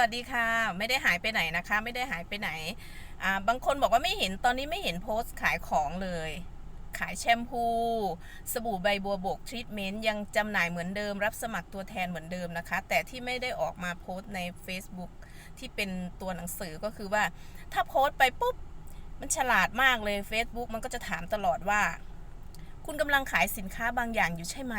วัสดีค่ะ ไม่ได้หายไปไหนนะคะ ไม่ได้หายไปไหนอ่าบางคนบอกว่าไม่เห็นตอนนี้ไม่เห็นโพสต์ขายของเลย ขายแชมพู สบู่ใบบัวบกทรีทเมนต์ยังจำหน่ายเหมือนเดิม รับสมัครตัวแทนเหมือนเดิมนะคะ แต่ที่ไม่ได้ออกมาโพสต์ใน Facebook ที่เป็นตัวหนังสือก็คือว่า ถ้าโพสต์ไปปุ๊บ มันฉลาดมากเลย Facebook มันก็จะถามตลอดว่า คุณกำลังขายสินค้าบางอย่างอยู่ใช่ไหม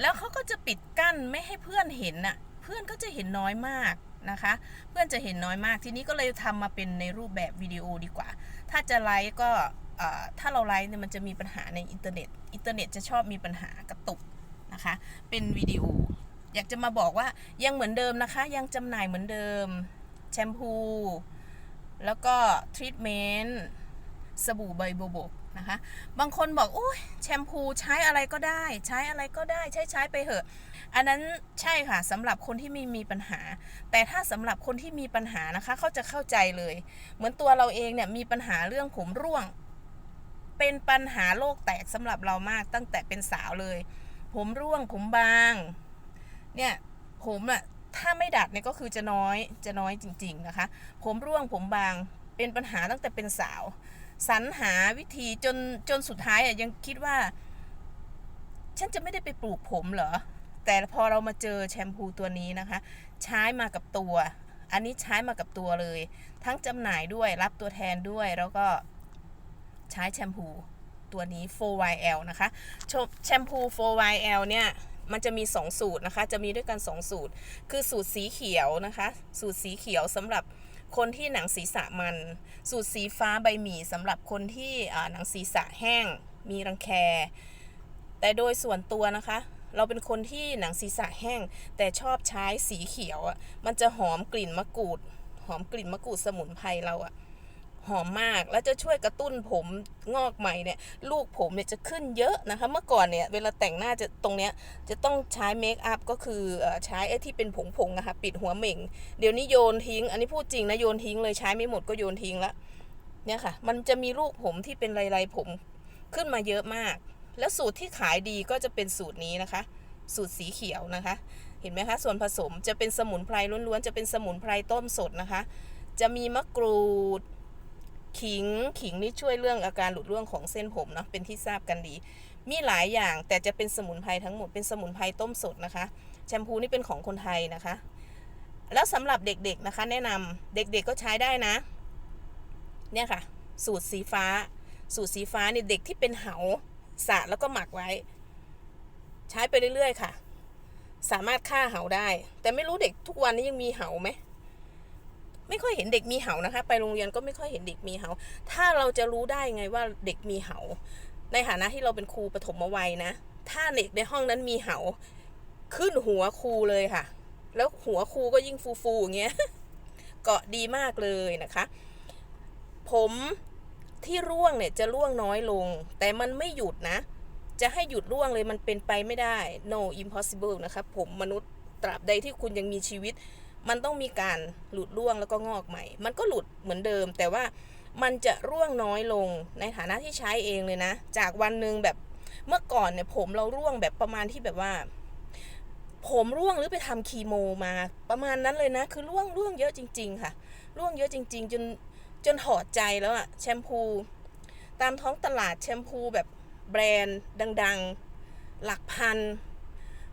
แล้วเขาก็จะปิดกั้นไม่ให้เพื่อนเห็นน่ะ เพื่อนก็จะเห็นน้อยมากนะคะ เพื่อนจะเห็นน้อยมากทีนี้ก็เลยทำมาเป็นในรูปแบบวิดีโอดีกว่า ถ้าจะไลฟ์ก็ถ้าเราไลฟ์เนี่ยมันจะมีปัญหาในอินเทอร์เน็ต อินเทอร์เน็ตจะชอบมีปัญหากระตุกนะคะ เป็นวิดีโอ อยากจะมาบอกว่ายังเหมือนเดิมนะคะ ยังจำหน่ายเหมือนเดิมแชมพู แล้วก็ทรีทเมนต์ สบู่ใบบัวบกนะคะ บางคนบอกโอ้ยแชมพูใช้อะไรก็ได้ ใช้อะไรก็ได้ ใช้ใช้ไปเถอะ อันนั้นใช่ค่ะสำหรับคนที่ม่มีปัญหา แต่ถ้าสำหรับคนที่มีปัญหานะคะ เขาจะเข้าใจเลย เหมือนตัวเราเองเนี่ยมีปัญหาเรื่องผมร่วง เป็นปัญหาโลกแตกสำหรับเรามากตั้งแต่เป็นสาวเลย ผมร่วงผมบาง เนี่ยผมอะถ้าไม่ดัดเนี่ยก็คือจะน้อยจะน้อยจริง ๆนะคะ ผมร่วงผมบางเป็นปัญหาตั้งแต่เป็นสาว สรรหาวิธีจนจนสุดท้ายอะยังคิดว่า ฉันจะไม่ได้ไปปลูกผมเหรอ แต่พอเรามาเจอแชมพูตัวนี้นะคะ ใช้มากับตัว อันนี้ใช้มากับตัวเลย ทั้งจำหน่ายด้วยรับตัวแทนด้วยแล้วก็ใช้แชมพูตัวนี้ 4YL นะคะชแชมพู 4YL เนี่ยมันจะมี 2 สูตรนะคะ จะมีด้วยกัน 2 สูตร คือสูตรสีเขียวนะคะ สูตรสีเขียวสำหรับ คนที่หนังศีรษะมัน สูตรสีฟ้าใบหมี่สำหรับคนที่หนังศีรษะแห้ง มีรังแค แต่โดยส่วนตัวนะคะ เราเป็นคนที่หนังศีรษะแห้ง แต่ชอบใช้สีเขียวอะ่ะมันจะหอมกลิ่นมะกรูด หอมกลิ่นมะกรูดสมุนไพรเราอะ่ะ หอมมาก แล้วจะช่วยกระตุ้นผมงอกใหม่เนี่ยลูกผมเนี่ยจะขึ้นเยอะนะคะ เมื่อก่อนเนี่ยเวลาแต่งหน้าจะตรงเนี้ยจะต้องใช้เมคอัพก็คือใช้ไอ้ที่เป็นผงผงๆอะคะปิดหัวเหม่ง เดี๋ยวนี้โยนทิ้ง อันนี้พูดจริงนะโยนทิ้งเลยใช้ไม่หมดก็โยนทิ้งละเนี่ยค่ะ มันจะมีลูกผมที่เป็นลายๆผมขึ้นมาเยอะมาก แล้วสูตรที่ขายดีก็จะเป็นสูตรนี้นะคะ สูตรสีเขียวนะคะ เห็นไหมคะส่วนผสมจะเป็นสมุนไพรล้วนๆจะเป็นสมุนไพรต้มสดนะคะ จะมีมะกรูด ขิงขิงนี่ช่วยเรื่องอาการหลุดร่วงของเส้นผมเนาะเป็นที่ทราบกันดี มีหลายอย่างแต่จะเป็นสมุนไพรทั้งหมดเป็นสมุนไพรต้มสดนะคะ แชมพูนี่เป็นของคนไทยนะคะ แล้วสำหรับเด็กๆนะคะ แนะนำเด็กๆก็ใช้ได้นะ เนี่ยค่ะ สูตรสีฟ้า สูตรสีฟ้าเนี่ยเด็กที่เป็นเหาสระแล้วก็หมักไว้ ใช้ไปเรื่อยๆค่ะ สามารถฆ่าเหาได้ แต่ไม่รู้เด็กทุกวันนี้ยังมีเหาไหม ไม่ค่อยเห็นเด็กมีเหานะคะ ไปโรงเรียนก็ไม่ค่อยเห็นเด็กมีเหาถ้าเราจะรู้ได้ไงว่าเด็กมีเหาในฐานะที่เราเป็นครูปฐมวัยนะ ถ้าเด็กในห้องนั้นมีเหาขึ้นหัวครูเลยค่ะ แล้วหัวครูก็ยิ่งฟูๆอย่างเงี้ย เกาะดีมากเลยนะคะ ผมที่ร่วงเนี่ยจะร่วงน้อยลง แต่มันไม่หยุดนะ จะให้หยุดร่วงเลยมันเป็นไปไม่ได้ no impossible นะครับผมมนุษย์ตราบใดที่คุณยังมีชีวิต มันต้องมีการหลุดร่วงแล้วก็งอกใหม่ มันก็หลุดเหมือนเดิม แต่ว่ามันจะร่วงน้อยลงในฐานะที่ใช้เองเลยนะ จากวันหนึ่งแบบเมื่อก่อนเนี่ยผมเราร่วงแบบประมาณที่แบบว่า ผมร่วงหรือไปทำคีโมมาประมาณนั้นเลยนะ คือร่วงร่วงเยอะจริง ๆ ค่ะ ร่วงเยอะจริง ๆ จนจนถอดใจแล้วอะแชมพู ตามท้องตลาดแชมพูแบบแบรนด์ดัง ๆ หลักพัน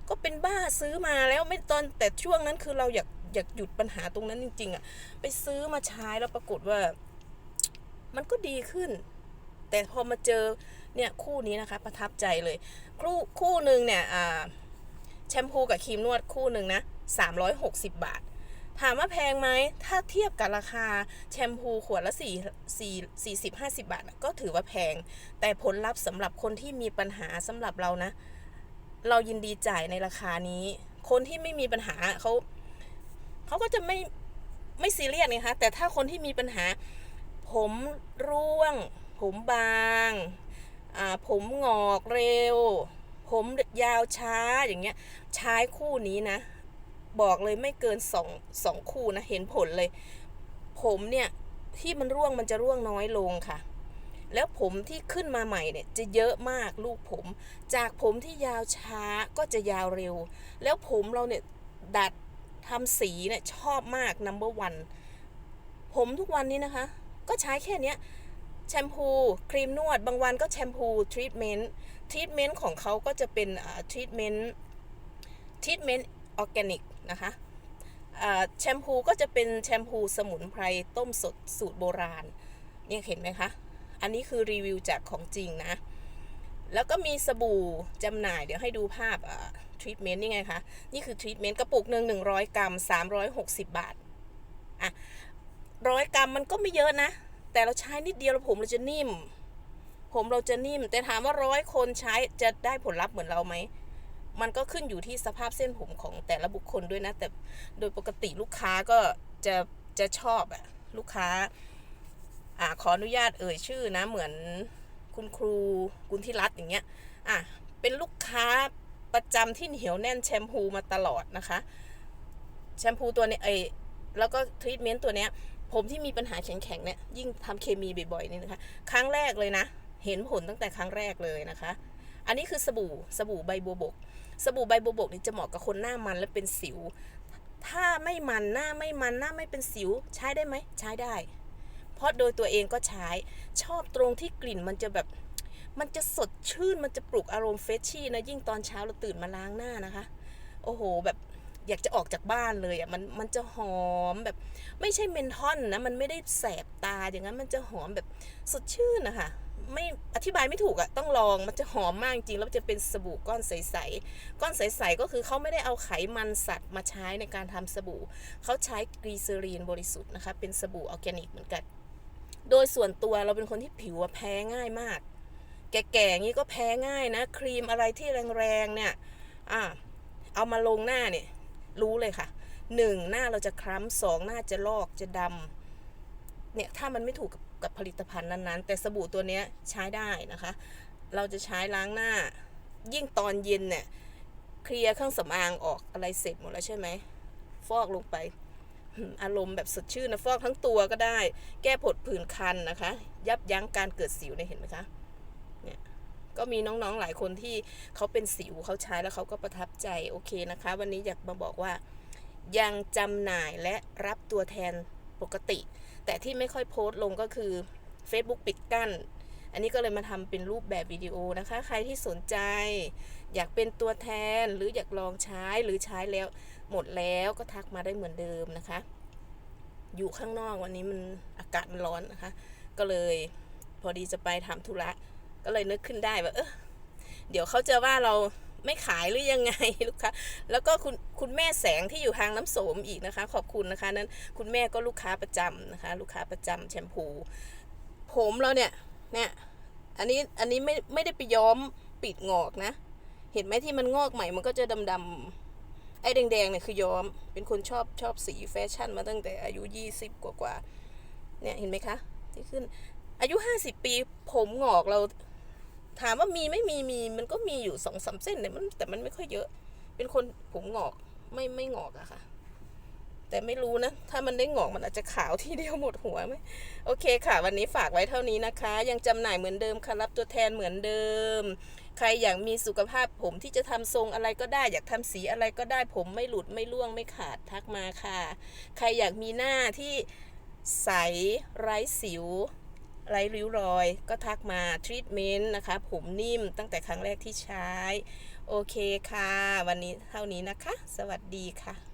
ก็เป็นบ้าซื้อมาแล้วไม่ตอนแต่ช่วงนั้นคือเราอยาก อยากหยุดปัญหาตรงนั้นจริง ๆอะไปซื้อมาใช้แล้วปรากฏว่า มันก็ดีขึ้น แต่พอมาเจอเนี่ยคู่นี้นะคะ ประทับใจเลย คู่คู่หนึ่งเนี่ยแชมพูกับครีมนวดคู่หนึ่งนะ360 บาท ถามว่าแพงไหม ถ้าเทียบกับราคาแชมพูขวดละ4 4 40 50 บาทอะก็ถือว่าแพง แต่ผลลัพธ์สำหรับคนที่มีปัญหาสำหรับเรานะ เรายินดีจ่ายในราคานี้ คนที่ไม่มีปัญหาเขา ก็จะไม่ไม่ซีเรียสไงคะแต่ถ้าคนที่มีปัญหา ผมร่วง ผมบางผมงอกเร็ว ผมยาวช้าอย่างเงี้ยใช้คู่นี้นะ บอกเลยไม่เกินสองสองคู่นะ เห็นผลเลย ผมเนี่ยที่มันร่วงมันจะร่วงน้อยลงค่ะ แล้วผมที่ขึ้นมาใหม่เนี่ยจะเยอะมากลูกผม จากผมที่ยาวช้าก็จะยาวเร็ว แล้วผมเราเนี่ยดัด ทำสีเนี่ยชอบมาก number one ผมทุกวันนี้นะคะ ก็ใช้แค่เนี้ยแชมพูครีมนวด บางวันก็แชมพูทรีทเมนต์ทรีทเมนต์ของเขาก็จะเป็นทรีทเมนต์ทรีทเมนต์ออร์แกนิกนะคะแชมพูก็จะเป็นแชมพูสมุนไพรต้มสดสูตรโบราณนี่เห็นไหมคะ อันนี้คือรีวิวจากของจริงนะ แล้วก็มีสบู่จำหน่ายเดี๋ยวให้ดูภาพ ทรีทเมนต์นี่ไงคะ นี่คือทรีทเมนต์กระปุกหนึ่งหนึ่งร้อยกรัมสามร้อยหกสิบบาท อะร้อยกรัมมันก็ไม่เยอะนะ แต่เราใช้นิดเดียวแล้วผมเราจะนิ่ม ผมเราจะนิ่ม แต่ถามว่าร้อยคนใช้จะได้ผลลัพธ์เหมือนเราไหมมันก็ขึ้นอยู่ที่สภาพเส้นผมของแต่ละบุคคลด้วยนะ แต่โดยปกติลูกค้าก็จะจะชอบอะลูกค้าอ่าขออนุญาตเอ่ยชื่อนะ เหมือนคุณครูกุลธิรัตอย่างเงี้ยอะเป็นลูกค้า ประจำที่เหนียวแน่นแชมพูมาตลอดนะคะ แชมพูตัวนี้ยเอแล้วก็ทรีทเมนต์ตัวเนี้ย ผมที่มีปัญหาแข็งๆเนี่ย ยิ่งทำเคมีบ่อยๆนี่นะคะ ครั้งแรกเลยนะ เห็นผลตั้งแต่ครั้งแรกเลยนะคะ อันนี้คือสบู่สบู่ใบบัวบก สบู่ใบบัวบกนี่จะเหมาะกับคนหน้ามันและเป็นสิว ถ้าไม่มันหน้าไม่มันหน้าไม่เป็นสิวใช้ได้ไหมใช้ได้ เพราะโดยตัวเองก็ใช้ชอบตรงที่กลิ่นมันจะแบบ มันจะสดชื่นมันจะปลุกอารมณ์เฟชชี่นะยิ่งตอนเช้าเราตื่นมาล้างหน้านะคะ โอ้โหแบบอยากจะออกจากบ้านเลยอะมันมันจะหอมแบบ ไม่ใช่เมนทอนนะมันไม่ได้แสบตาอย่างนั้นมันจะหอมแบบสดชื่นนะคะไม่อธิบายไม่ถูกอะต้องลองมันจะหอมมากจริงแล้วจะเป็นสบู่ก้อนใสๆก้อนใสๆก็คือเขาไม่ได้เอาไขมันสัตว์มาใช้ในการทำสบู่เขาใช้กรีเซอรีนบริสุทธิ์นะคะเป็นสบู่ออร์แกนิกเหมือนกัน โดยส่วนตัวเราเป็นคนที่ผิวแพ้ง่ายมาก แก่ๆงนี้ก็แพ้ง่ายนะ ครีมอะไรที่แรงๆเนี่ยอะเอามาลงหน้าเนี่ยรู้เลยค่ะหนึ่งหน้าเราจะคล้ำสองหน้าจะลอกจะดำเนี่ยถ้ามันไม่ถูกกับกับผลิตภัณฑ์นั้นๆ แต่สบู่ตัวนี้ใช้ได้นะคะ เราจะใช้ล้างหน้า ยิ่งตอนเย็นเนี่ยเคลียร์เครื่องสำอางออกอะไรเสร็จหมดแล้วใช่ไหมฟอกลงไปอืมอารมณ์แบบสดชื่นนะฟอกทั้งตัวก็ได้ แก้ผดผื่นคันนะคะ ยับยั้งการเกิดสิวเนี่ยเห็นไหมคะ เนี่ยก็มีน้องๆหลายคนที่เขาเป็นสิวเขาใช้แล้วเขาก็ประทับใจโอเคนะคะ วันนี้อยากมาบอกว่า ยังจำหน่ายและรับตัวแทนปกติ แต่ที่ไม่ค่อยโพสต์ลงก็คือ Facebook ปิดกั้น อันนี้ก็เลยมาทำเป็นรูปแบบวิดีโอนะคะ ใครที่สนใจ อยากเป็นตัวแทนหรืออยากลองใช้หรือใช้แล้ว หมดแล้วก็ทักมาได้เหมือนเดิมนะคะ อยู่ข้างนอกวันนี้มันอากาศมันร้อนนะคะ ก็เลยพอดีจะไปทำธุระ ก็เลยนึกขึ้นได้ว่าเออเดี๋ยวเขาจะว่าเราไม่ขายหรือยังไงลูกค้า แล้วก็คุณคุณแม่แสงที่อยู่ทางน้ำโสมอีกนะคะ ขอบคุณนะคะนั้นคุณแม่ก็ลูกค้าประจำนะคะ ลูกค้าประจำแชมพู ผมเราเนี่ยเนี่ยอันนี้อันนี้ไม่ไม่ได้ไปย้อมปิดงอกนะ เห็นไหมที่มันงอกใหม่มันก็จะดำๆไอ้แดงๆเนี่ยคือย้อม เป็นคนชอบชอบสีแฟชั่นมาตั้งแต่อายุยี่สิบกว่าเนี่ยเห็นไหมคะ ที่ขึ้นอายุห้าสิบปีผมงอกเรา ถามว่ามีไม่มีมีมันก็มีอยู่สองสามเส้นเนี่ยมันแต่มันไม่ค่อยเยอะ เป็นคนผมงอกไม่ไม่งอกอะค่ะ แต่ไม่รู้นะ ถ้ามันได้งอกมันอาจจะขาวทีเดียวหมดหัวไหมโอเคค่ะ วันนี้ฝากไว้เท่านี้นะคะ ยังจำหน่ายเหมือนเดิมค่ะรับตัวแทนเหมือนเดิม ใครอยากมีสุขภาพผมที่จะทำทรงอะไรก็ได้ อยากทำสีอะไรก็ได้ผมไม่หลุดไม่ร่วงไม่ขาดทักมาค่ะ ใครอยากมีหน้าที่ใสไร้สิว ไร้ริ้วรอย ก็ทักมาทรีทเมนต์นะคะ ผมนิ่มตั้งแต่ครั้งแรกที่ใช้ โอเคค่ะ วันนี้เท่านี้นะคะ สวัสดีค่ะ